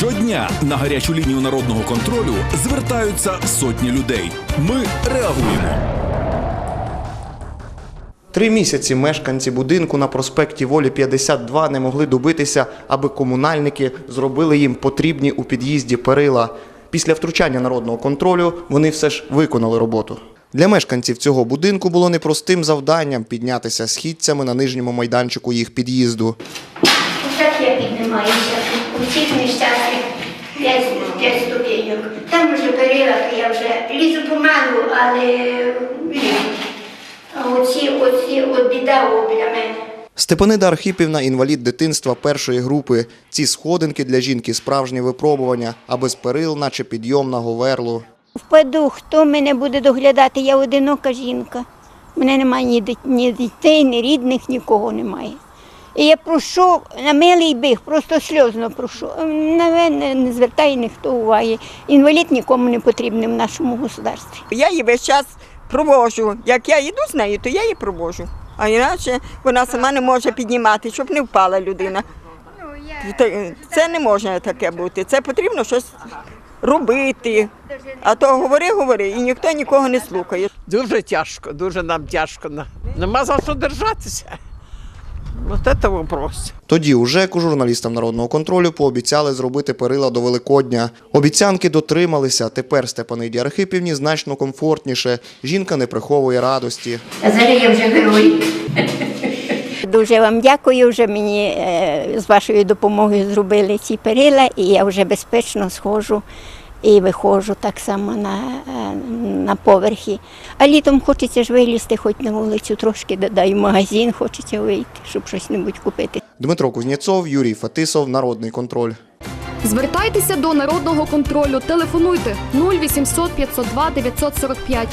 Щодня на гарячу лінію народного контролю звертаються сотні людей. Ми реагуємо. Три місяці мешканці будинку на проспекті Волі 52 не могли добитися, аби комунальники зробили їм потрібні у під'їзді перила. Після втручання народного контролю вони все ж виконали роботу. Для мешканців цього будинку було непростим завданням піднятися східцями на нижньому майданчику їх під'їзду. Так я піднімаюся. У цих нещасних 5, 5 ступеньок. Там вже перила, я вже лізу помалу, але лізу. Оці, оці, от біда біля мене. Степанида Архипівна – інвалід дитинства першої групи. Ці сходинки для жінки – справжнє випробування, а без перил, наче підйом на говерлу. Впаду, хто мене буде доглядати? Я одинока жінка. У мене немає ні дітей, ні рідних, нікого немає. І я прошу на милий біг, просто сльозно прошу. На мене не звертає ніхто уваги. Інвалід нікому не потрібний в нашому государстві. Я її весь час провожу. Як я йду з нею, то я її провожу. А інакше вона сама не може піднімати, щоб не впала людина. Це не може таке бути. Це потрібно щось робити. А то говори, говори, і ніхто нікого не слухає. Дуже тяжко, дуже нам тяжко. Нема за що держатися. От це вопрос. Тоді у ЖЕКу журналістам народного контролю пообіцяли зробити перила до Великодня. Обіцянки дотрималися. Тепер Степаниді Архипівні значно комфортніше. Жінка не приховує радості. Зараз я вже герой. Дуже вам дякую. Вже мені е, з вашою допомогою зробили ці перила, і я вже безпечно сходжу і виходжу так само на, е, на поверхи. А літом хочеться ж вилізти, хоч на вулицю трошки додай в магазин, хочеться вийти, щоб щось небудь купити. Дмитро Кузнєцов, Юрій Фатисов, Народний контроль. Звертайтеся до народного контролю. Телефонуйте 0800 502 945